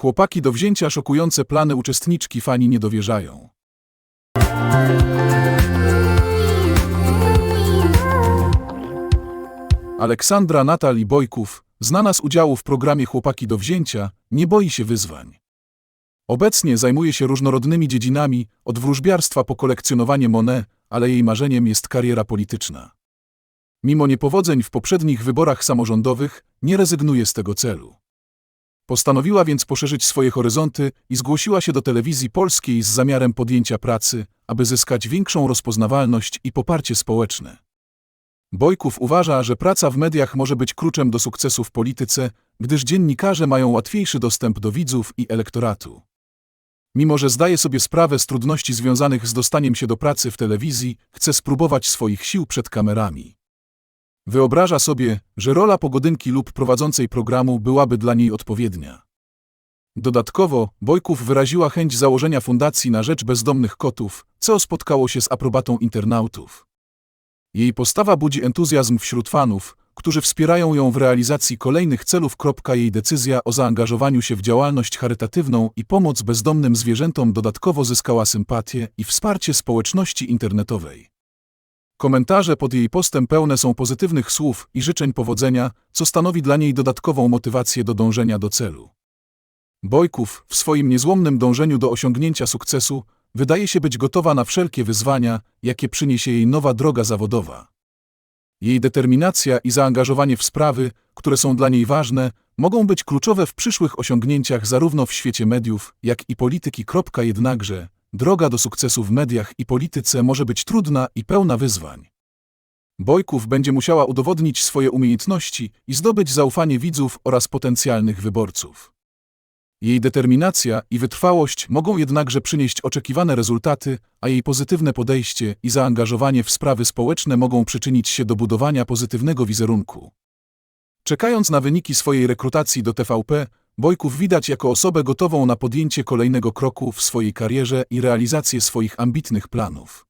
Chłopaki do wzięcia szokujące plany uczestniczki fani nie dowierzają. Aleksandra Natalii Bojków, znana z udziału w programie Chłopaki do wzięcia, nie boi się wyzwań. Obecnie zajmuje się różnorodnymi dziedzinami, od wróżbiarstwa po kolekcjonowanie Monet, ale jej marzeniem jest kariera polityczna. Mimo niepowodzeń w poprzednich wyborach samorządowych, nie rezygnuje z tego celu. Postanowiła więc poszerzyć swoje horyzonty i zgłosiła się do telewizji polskiej z zamiarem podjęcia pracy, aby zyskać większą rozpoznawalność i poparcie społeczne. Bojków uważa, że praca w mediach może być kluczem do sukcesu w polityce, gdyż dziennikarze mają łatwiejszy dostęp do widzów i elektoratu. Mimo, że zdaje sobie sprawę z trudności związanych z dostaniem się do pracy w telewizji, chce spróbować swoich sił przed kamerami. Wyobraża sobie, że rola pogodynki lub prowadzącej programu byłaby dla niej odpowiednia. Dodatkowo, Bojków wyraziła chęć założenia fundacji na rzecz bezdomnych kotów, co spotkało się z aprobatą internautów. Jej postawa budzi entuzjazm wśród fanów, którzy wspierają ją w realizacji kolejnych celów. Jej decyzja o zaangażowaniu się w działalność charytatywną i pomoc bezdomnym zwierzętom dodatkowo zyskała sympatię i wsparcie społeczności internetowej. Komentarze pod jej postem pełne są pozytywnych słów i życzeń powodzenia, co stanowi dla niej dodatkową motywację do dążenia do celu. Bojków, w swoim niezłomnym dążeniu do osiągnięcia sukcesu, wydaje się być gotowa na wszelkie wyzwania, jakie przyniesie jej nowa droga zawodowa. Jej determinacja i zaangażowanie w sprawy, które są dla niej ważne, mogą być kluczowe w przyszłych osiągnięciach zarówno w świecie mediów, jak i polityki. Jednakże, droga do sukcesu w mediach i polityce może być trudna i pełna wyzwań. Bojków będzie musiała udowodnić swoje umiejętności i zdobyć zaufanie widzów oraz potencjalnych wyborców. Jej determinacja i wytrwałość mogą jednakże przynieść oczekiwane rezultaty, a jej pozytywne podejście i zaangażowanie w sprawy społeczne mogą przyczynić się do budowania pozytywnego wizerunku. Czekając na wyniki swojej rekrutacji do TVP, Bojków widać jako osobę gotową na podjęcie kolejnego kroku w swojej karierze i realizację swoich ambitnych planów.